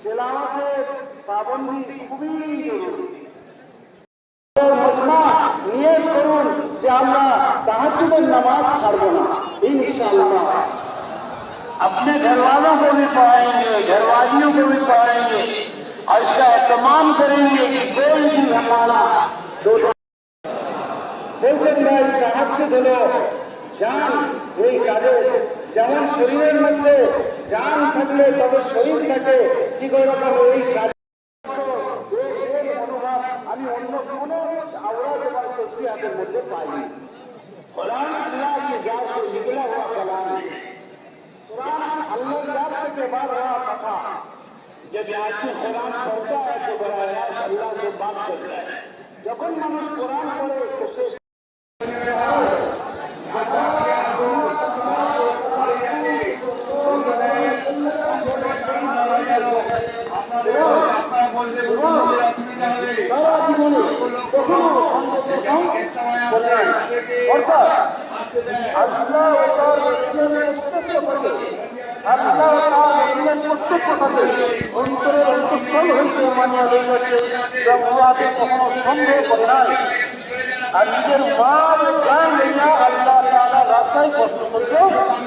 है तिलावत पाबंदी খুবই জরুরি মজমা নিয়ত করুন যে আমরা তাহাজ্জুদের নামাজ ছাড়বো না ইনশাআল্লাহ अपने घर वालों को भी पढ़ाएंगे घर वालियों को भी पढ़ाएंगे और इसका एहतमाम करेंगे कि कोई भी हमारा दो বলছেন ভাই তাহাজ্জুদ হলো জান এই কাজে যেমন শরীরের মধ্যে জান থাকলে তবে শরীর থাকে ঠিক ওই রকম এই কাজ অনুভব আমি অন্য কোনো আওরাজ এবং তসবিহাতের মধ্যে পাইনি কোরআন আল্লাহ की जात से निकला हुआ कलाम है कुरान अल्लाह जात के बाद रहा कथा जब यासी कुरान पढ़ता है तो बड़ा यास अल्लाह से बात करता है যখন মানুষ কোরআন পড়ে তো সে সারা জীবনে কখনো অর্থাৎ আল্লাহ তার রসুলের প্রত্যক্ষ থাকে আল্লাহ তার রসুলের প্রত্যক্ষ থাকে রাস্তায় কষ্ট বুঝেছে